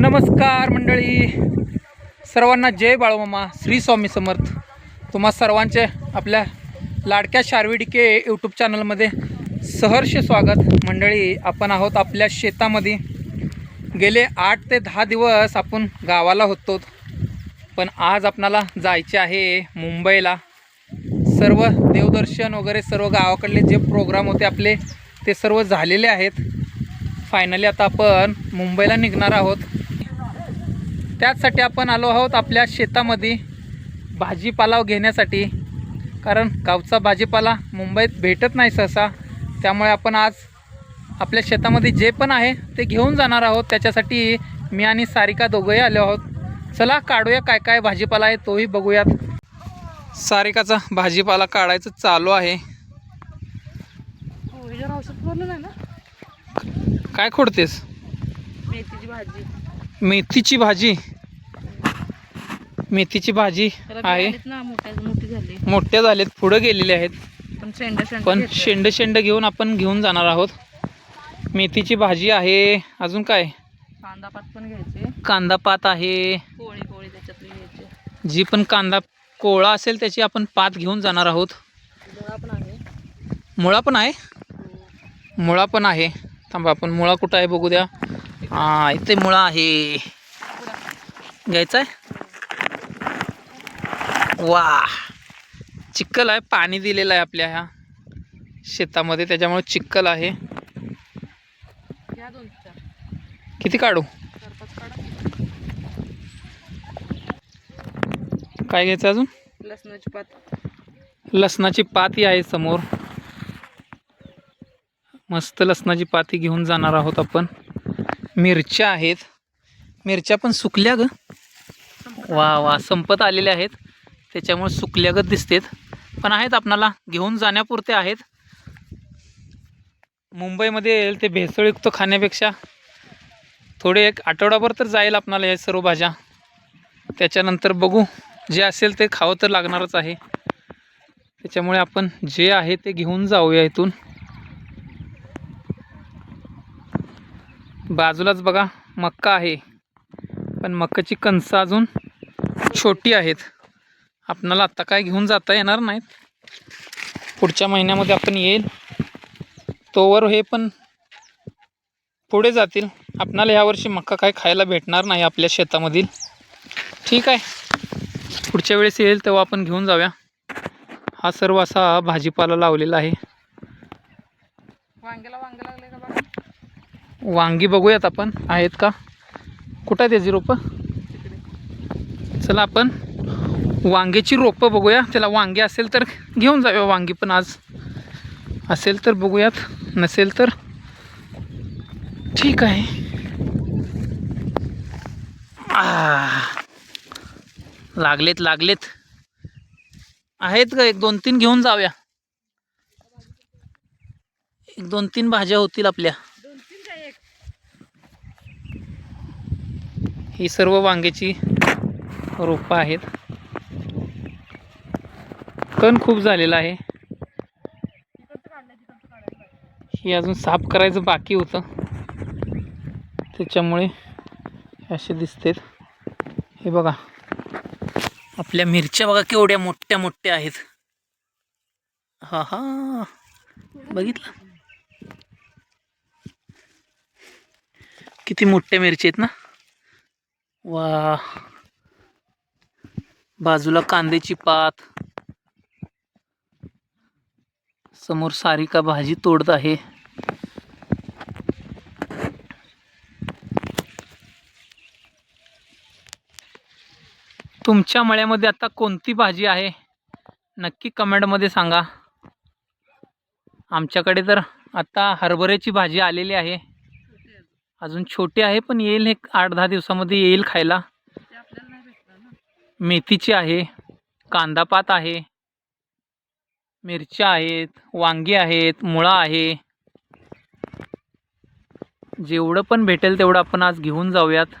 नमस्कार मंडळी. सर्वांना जय बाळूमामा श्री स्वामी समर्थ. तुम्हा सर्वांचे आपल्या लाडक्या शारविडिके यूट्यूब चॅनलमध्ये सहर्ष स्वागत. मंडळी आपण आहोत आपल्या शेतामध्ये. गेले आठ ते दहा दिवस आपण गावाला होतो. पण आज आपणाला जायचे आहे मुंबईला. सर्व देवदर्शन वगैरे सर्व गावाकडले जे प्रोग्राम होते आपले ते सर्व झालेले आहेत. फायनली आता आपण मुंबईला निघणार आहोत. त्याचसाठी आपण आलो आहोत आपल्या शेतामध्ये भाजीपाला घेण्यासाठी. कारण गावचा भाजीपाला मुंबईत भेटत नाही सहसा. त्यामुळे आपण आज आपल्या शेतामध्ये जे पण आहे ते घेऊन जाणार आहोत. त्याच्यासाठी मी आणि सारिका दोघंही आलो आहोत. चला काढूया काय काय भाजीपाला आहे तोही बघूयात. सारिकाचा भाजीपाला काढायचं चालू आहे. काय खोडतेस? मेथीची भाजी. मेथीची भाजी. मेथीची भाजी आहे. मोठ्या मोठी झाली. मोठ्या झालेत पुढं गेलेले आहेत. पण शेंड शेंड घेऊन आपण घेऊन जाणार आहोत. मेथीची भाजी आहे. अजून काय? कांदा पात पण घ्यायचे. कांदा पात आहे. जी पण कांदा कोळा असेल त्याची आपण पात घेऊन जाणार आहोत. मुळा पण आहे. मुळा पण आहे. मुळा पण आहे. थांबा आपण मुळा कुठं आहे बघू द्या. हा इथे मुळा आहे. घ्यायचा आहे? वा. चिक्कल आहे पाणी दिलेलं आहे आपल्या ह्या शेतामध्ये त्याच्यामुळे चिक्कल आहे. किती काढा? काय घ्यायचं अजून? लसणाची पात. लसणाची पाती आहे समोर. मस्त लसणाची पाती घेऊन जाणार आहोत आपण. मिरच्या आहेत. मिरच्या पण सुकल्या ग. वा वा संपत आलेल्या आहेत. त्याच्यामुळे सुकल्यागत दिसतेत. पण आहेत आपणाला घेऊन जाण्यापुरते आहेत. मुंबईमध्ये येईल ते भेसळयुक्त खाण्यापेक्षा. थोडे एक आठवडाभर तर जाईल आपणाला या सर्व भाज्या. त्याच्यानंतर बघू जे असेल ते खावं तर लागणारच आहे. त्याच्यामुळे आपण जे आहे ते घेऊन जाऊया इथून. बाजूलाच बघा मक्का आहे. पण मक्काची कणसं अजून छोटी आहेत. आपणाला आत्ता काय घेऊन जाता येणार नाहीत. पुढच्या महिन्यामध्ये आपण येईल. तोवर हे पण पुढे जातील. आपणाला यावर्षी मक्का काय खायला भेटणार नाही आपल्या शेतामधील. ठीक आहे. पुढच्या वेळेस येईल तेव्हा आपण घेऊन जाऊया. हा सर्व असा भाजीपाला लावलेला आहे. वांग्याला वांगे लागले का बघा वांगी बघूयात आपण. आहेत का? कुठं आहे त्याची रोपं? चला आपण वांग्याची रोपं बघूया. त्याला वांगे असेल तर घेऊन जाऊया वांगी पण आज. असेल तर बघूयात नसेल तर. ठीक आहे. लागलेत लागलेत. आहेत का एक दोन तीन घेऊन जाऊया. एक दोन तीन भाज्या होतील आपल्या. ही सर्व वांग्याची रोपं आहेत. कण खूप झालेला आहे. ही अजून साफ करायचं बाकी होतं. त्याच्यामुळे असे दिसतेत. हे बघा. आपल्या मिरच्या बघा केवढ्या मोठ्या मोठ्या आहेत. हा हा. बघितलं? किती मोठ्या मिरची आहेत ना? वा बाजूला कांद्याची पात. समोर सारिका भाजी तोडत आहे. तुमच्या मळ्यामध्ये आता कोणती भाजी आहे? नक्की कमेंटमध्ये सांगा. आमच्याकडे तर आता हरभऱ्याची भाजी आलेली आहे. अजून छोटी आहे पण येईल एक आठ दहा दिवसामध्ये येईल खायला. मेथीची आहे कांदापात आहे. मिरच्या आहेत वांगी आहेत मुळा आहे. जेवढं पण भेटेल तेवढं आपण आज घेऊन जाऊयात.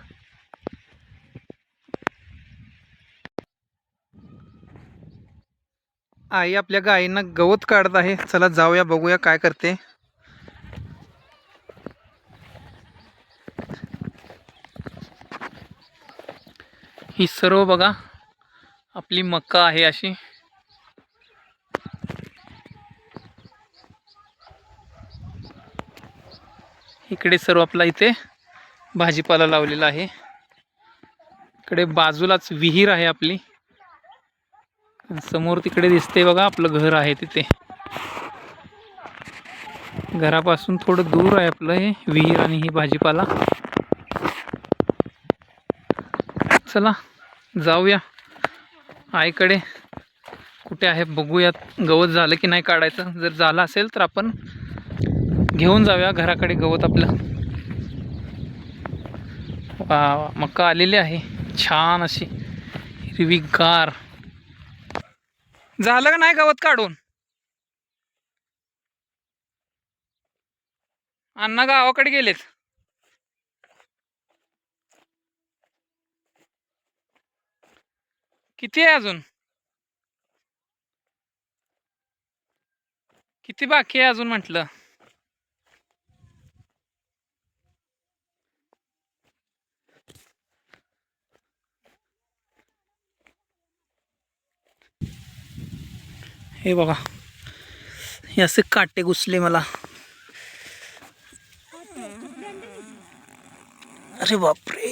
आई आपल्या गायींना गवत काढत आहे. चला जाऊया बघूया काय करते. ही सर्व बघा. आपली मक्का आहे अशी. इकडे सर्व आपला इथे भाजीपाला लावलेला आहे. इकडे बाजूलाच विहीर आहे आपली. समोर तिकडे दिसते बघा आपलं घर आहे तिथे. घरापासून थोडं दूर आहे आपलं हे विहीर आणि ही भाजीपाला. चला जाऊया. आईकडे कुठे आहे बघूयात गवत झालं की नाही काढायचं. जर झालं असेल तर आपण घेऊन जाऊया घराकडे गवत आपलं. मक्का आलेली आहे. छान अशी हिरवीगार. झालं का नाही गवत काढून? अण्णा गावाकडे गेलेत. किती आहे अजून? किती बाकी आहे अजून म्हटलं? हे बघा. हे असे काटे घुसले मला. अरे बापरे.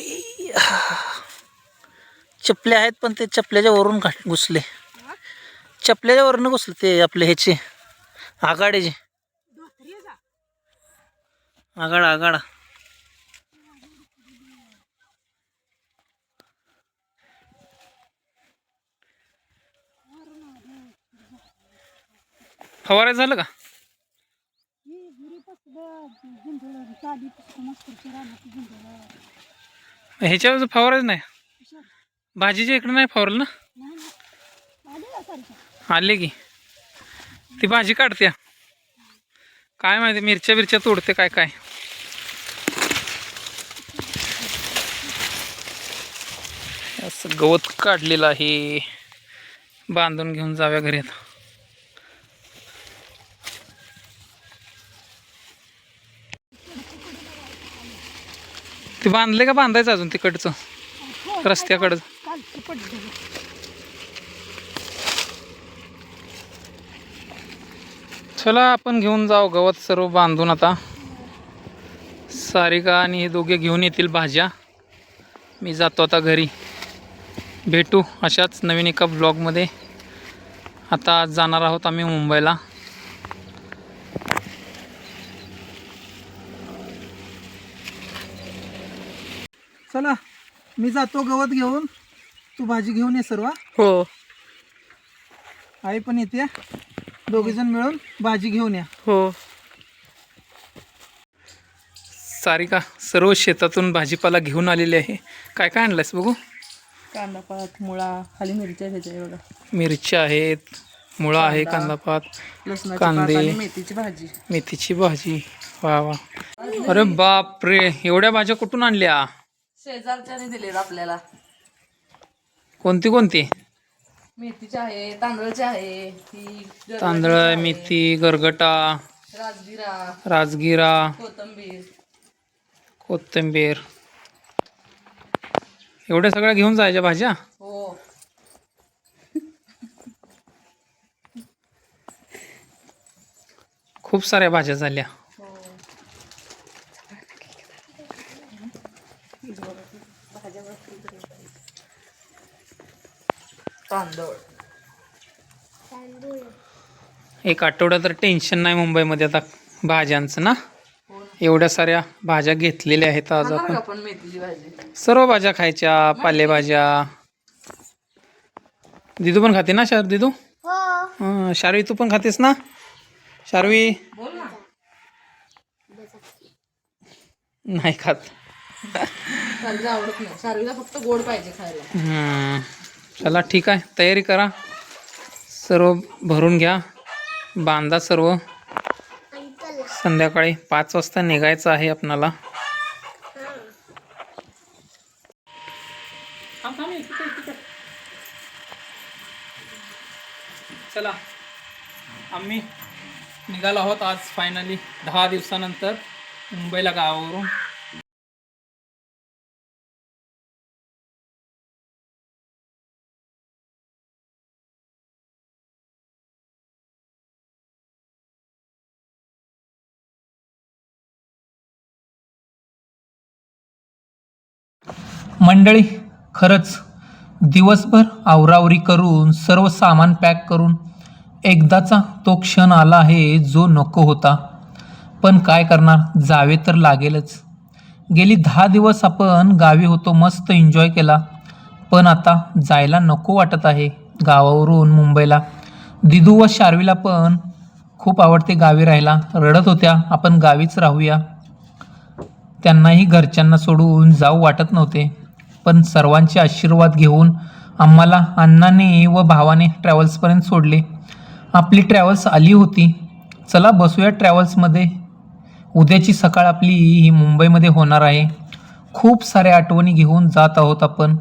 चपल्या आहेत पण ते चपल्याच्या वरून काट घुसले. चपल्याच्या वरून घुसले ते आपले ह्याचे. आगाड्याचे आघाडा आघाडा. फवारा झालं का? ह्याच्यावर फवाराच नाही. भाजीच्या इकडे नाही फवारलं ना? आले की. ती भाजी काढते. काय माहिती मिरच्या बिरच्या तोडते काय काय. असं गवत काढलेलं आहे. बांधून घेऊन जाव्या घरी आता. ते बांधले का बांधायचं अजून तिकडचं? रस्त्याकडं. चला आपण घेऊन जाऊ गवत सर्व बांधून आता. सारिका आणि हे दोघे घेऊन येतील भाज्या. मी जातो आता घरी. भेटू अशाच नवीन एका ब्लॉगमध्ये आता आज जाणार आहोत आम्ही मुंबईला चला मी जातो गवत घेऊन. तू भाजी घेऊन ये सर्व. हो. आई पण येते. दोघे जण मिळून भाजी घेऊन या. हो. सारिका सर्व शेतातून भाजीपाला घेऊन आलेली आहे. काय काय आणलंयस बघू? कांदा पात मुळा खाली मिरच्या ह्याच्या बघा. मिरच्या आहेत मुळा आहे कांदा. कांदा मेथीची भाजी. मेथीची भाजी. वा वा. अरे बाप रे एवढ्या भाज्या कुठून आणल्या? शेजारच्याने दिलेत आपल्याला. कोणती कोणती? मेथीचे आहे तांदळाचे आहे तांदळ मेथी गरगटा राजगिरा राजगिरा कोथंबीर. कोथिंबीर. एवढ्या सगळ्या घेऊन जायच्या भाज्या? हो. खूप साऱ्या भाज्या झाल्या. तांदूळ. एक आठवडा तर टेन्शन नाही मुंबईमध्ये आता भाज्यांचं ना? ना. एवढ्या साऱ्या भाज्या घेतलेल्या आहेत आज आपण. का आपण मेथीची भाजी? सर्व भाज्या खायच्या पालेभाज्या. दिदू पण खाते ना शार दिदू? हं, शारवी तू पण खातेस ना? शारवी? बोल ना. नाही खात. आवडत नाही. फक्त गोड पाहिजे खायला. हं, चला ठीक आहे. तयारी करा. सर्व भरून घ्या. बांधा सर्व. संध्याकाळी पाच वाजता निघायचं आहे आपणाला. चला आम्ही निघालो आहोत आज फायनली दहा दिवसानंतर मुंबईला गावावरून. मंडळी खरंच दिवसभर आवरावरी करून सर्व सामान पॅक करून एकदाचा तो क्षण आला आहे जो नको होता. पण काय करणार? जावे तर लागेलच. गेली दहा दिवस आपण गावी होतो मस्त एन्जॉय केला. पण आता जायला नको वाटत आहे गावावरून मुंबईला. दिदू व शार्वीला पण खूप आवडते गावी राहायला. रडत होत्या आपण गावीच राहूया. त्यांनाही घरच्यांना सोडून जाऊ वाटत नव्हते. पण सर्वांचे आशीर्वाद घेऊन आम्हाला अण्णाने व भावाने ट्रॅव्हल्सपर्यंत सोडले. आपली ट्रॅव्हल्स आली होती. चला बसूया ट्रॅव्हल्समध्ये. उद्याची सकाळ आपली ही मुंबईमध्ये होणार आहे. खूप साऱ्या आठवणी घेऊन जात आहोत आपण.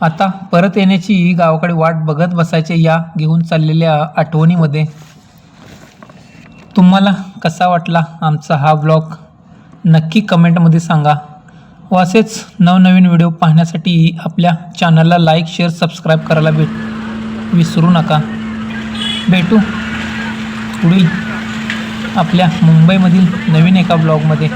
आता परत येण्याची गावाकडे वाट बघत बसायचे या घेऊन चाललेल्या आठवणीमध्ये. तुम्हाला कसा वाटला आमचा हा ब्लॉग नक्की कमेंटमध्ये सांगा. व असेच नवनवीन व्हिडिओ पाहण्यासाठी आपल्या चॅनलला लाईक शेअर सबस्क्राईब करायला भेट विसरू नका. भेटू पुढील आपल्या मुंबईमधील नवीन एका ब्लॉगमध्ये.